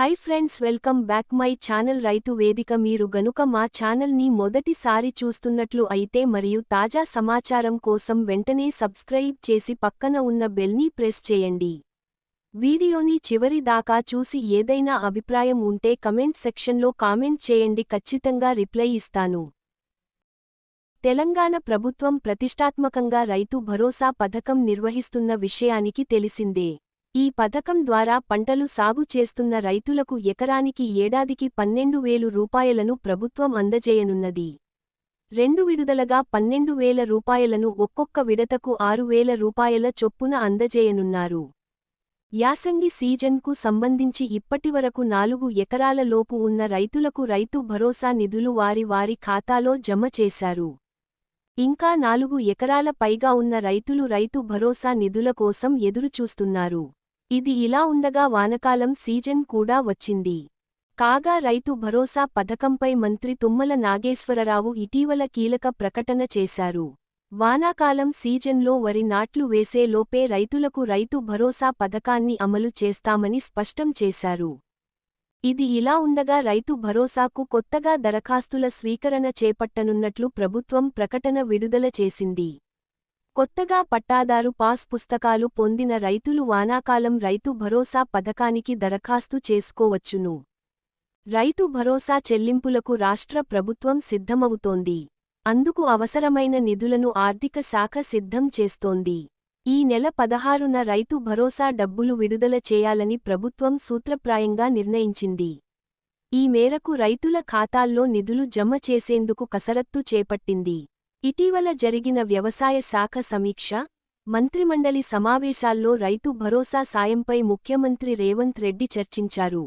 Hi friends welcome back my channel రైతు వేదిక మీరు గనుక మా ఛానల్ని మొదటిసారి చూస్తున్నట్లు అయితే మరియు తాజా సమాచారం కోసం వెంటనే సబ్స్క్రైబ్ చేసి పక్కన ఉన్న బెల్ని ప్రెస్ చేయండి. వీడియోని చివరి దాకా చూసి ఏదైనా అభిప్రాయం ఉంటే కమెంట్ సెక్షన్లో కామెంట్ చేయండి. ఖచ్చితంగా రిప్లై ఇస్తాను. తెలంగాణ ప్రభుత్వం ప్రతిష్టాత్మకంగా రైతు భరోసా పథకం నిర్వహిస్తున్న విషయానికి తెలిసిందే. ఈ పథకం ద్వారా పంటలు సాగు చేస్తున్న రైతులకు ఎకరానికి ఏడాదికి పన్నెండు వేలు రూపాయలను ప్రభుత్వం అందజేయనున్నది. రెండు విడుదలగా పన్నెండు వేల రూపాయలను ఒక్కొక్క విడతకు ఆరు వేల రూపాయల చొప్పున అందజేయనున్నారు. యాసంగి సీజన్కు సంబంధించి ఇప్పటివరకు నాలుగు ఎకరాల లోపు ఉన్న రైతులకు రైతు భరోసా నిధులు వారి వారి ఖాతాలో జమ చేశారు. ఇంకా నాలుగు ఎకరాల పైగా ఉన్న రైతులు రైతు భరోసా నిధుల కోసం ఎదురుచూస్తున్నారు. ఇది ఇలా ఉండగా వానకాలం సీజన్ కూడా వచ్చింది. కాగా రైతు భరోసా పథకంపై మంత్రి తుమ్మల నాగేశ్వరరావు ఇటీవల కీలక ప్రకటన చేశారు. వానాకాలం సీజన్లో వరి నాట్లు వేసే లోపే రైతులకు రైతు భరోసా పథకాన్ని అమలు చేస్తామని స్పష్టం చేశారు. ఇది ఇలా ఉండగా రైతు భరోసాకు కొత్తగా దరఖాస్తుల స్వీకరణ చేపట్టనున్నట్లు ప్రభుత్వం ప్రకటన విడుదల చేసింది. కొత్తగా పట్టాదారు పాస్ పుస్తకాలు పొందిన రైతులు వానాకాలం రైతు భరోసా పథకానికి దరఖాస్తు చేసుకోవచ్చును. రైతు భరోసా చెల్లింపులకు రాష్ట్ర ప్రభుత్వం సిద్ధమవుతోంది. అందుకు అవసరమైన నిధులను ఆర్థిక శాఖ సిద్ధం చేస్తోంది. ఈ నెల పదహారున రైతు భరోసా డబ్బులు విడుదల చేయాలని ప్రభుత్వం సూత్రప్రాయంగా నిర్ణయించింది. ఈ మేరకు రైతుల ఖాతాల్లో నిధులు జమ చేసేందుకు కసరత్తు చేపట్టింది. ఇటీవల జరిగిన వ్యవసాయ శాఖ సమీక్ష మంత్రిమండలి సమావేశాల్లో రైతు భరోసా సాయంపై ముఖ్యమంత్రి రేవంత్ రెడ్డి చర్చించారు.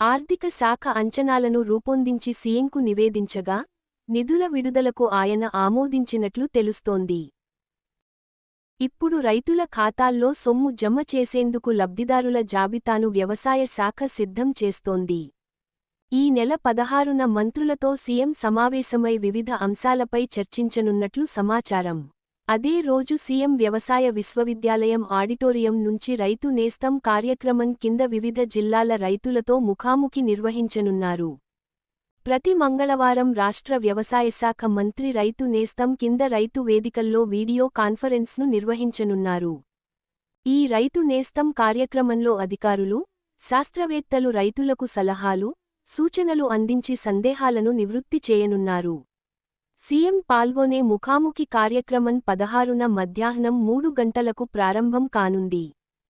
ఆర్థిక శాఖ అంచనాలను రూపొందించి సీఎంకు నివేదించగా నిధుల విడుదలకు ఆయన ఆమోదించినట్లు తెలుస్తోంది. ఇప్పుడు రైతుల ఖాతాల్లో సొమ్ము జమ చేసేందుకు లబ్ధిదారుల జాబితాను వ్యవసాయ శాఖ సిద్ధం చేస్తోంది. ఈ నెల పదహారున మంత్రులతో సీఎం సమావేశమై వివిధ అంశాలపై చర్చించనున్నట్లు సమాచారం. అదే రోజు సీఎం వ్యవసాయ విశ్వవిద్యాలయం ఆడిటోరియం నుంచి రైతు నేస్తం కార్యక్రమం కింద వివిధ జిల్లాల రైతులతో ముఖాముఖి నిర్వహించనున్నారు. ప్రతి మంగళవారం రాష్ట్ర వ్యవసాయశాఖ మంత్రి రైతు నేస్తం కింద రైతు వేదికల్లో వీడియో కాన్ఫరెన్స్ను నిర్వహించనున్నారు. ఈ రైతు నేస్తం కార్యక్రమంలో అధికారులు శాస్త్రవేత్తలు రైతులకు సలహాలు సూచనలు అందించి సందేహాలను నివృత్తి చేయనున్నారు. సీఎం పాల్గొనే ముఖాముఖి కార్యక్రమం పదహారున మధ్యాహ్నం మూడు గంటలకు ప్రారంభం కానుంది.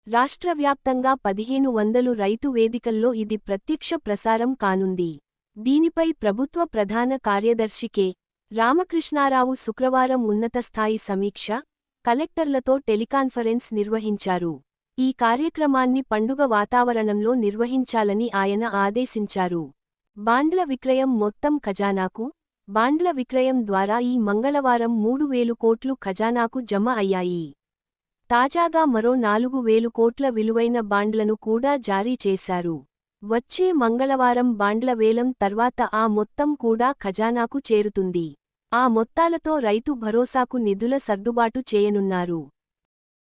రాష్ట్ర వ్యాప్తంగా పదిహేను వందలు రైతు వేదికల్లో ఇది ప్రత్యక్ష ప్రసారం కానుంది. దీనిపై ప్రభుత్వ ప్రధాన కార్యదర్శి కె. రామకృష్ణారావు శుక్రవారం ఉన్నతస్థాయి సమీక్ష కలెక్టర్లతో టెలికాన్ఫరెన్స్ నిర్వహించారు. ఈ కార్యక్రమాన్ని పండుగ వాతావరణంలో నిర్వహించాలని ఆయన ఆదేశించారు. బాండ్ల విక్రయం మొత్తం ఖజానాకు బాండ్ల విక్రయం ద్వారా ఈ మంగళవారం మూడు వేలు కోట్లు ఖజానాకు జమ అయ్యాయి. తాజాగా మరో నాలుగు వేలు కోట్ల విలువైన బాండ్లను కూడా జారీ చేశారు. వచ్చే మంగళవారం బాండ్ల వేలం తర్వాత ఆ మొత్తం కూడా ఖజానాకు చేరుతుంది. ఆ మొత్తాలతో రైతు భరోసాకు నిధుల సర్దుబాటు చేయనున్నారు.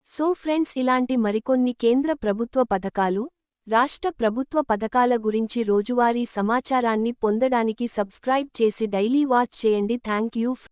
సో ఫ్రెండ్స్ ఇలాంటి మరికొన్ని కేంద్ర ప్రభుత్వ పథకాలు రాష్ట్ర ప్రభుత్వ పథకాల గురించి రోజువారీ సమాచారాన్ని పొందడానికి సబ్స్క్రైబ్ చేసి డైలీ వాచ్ చేయండి. Thank you.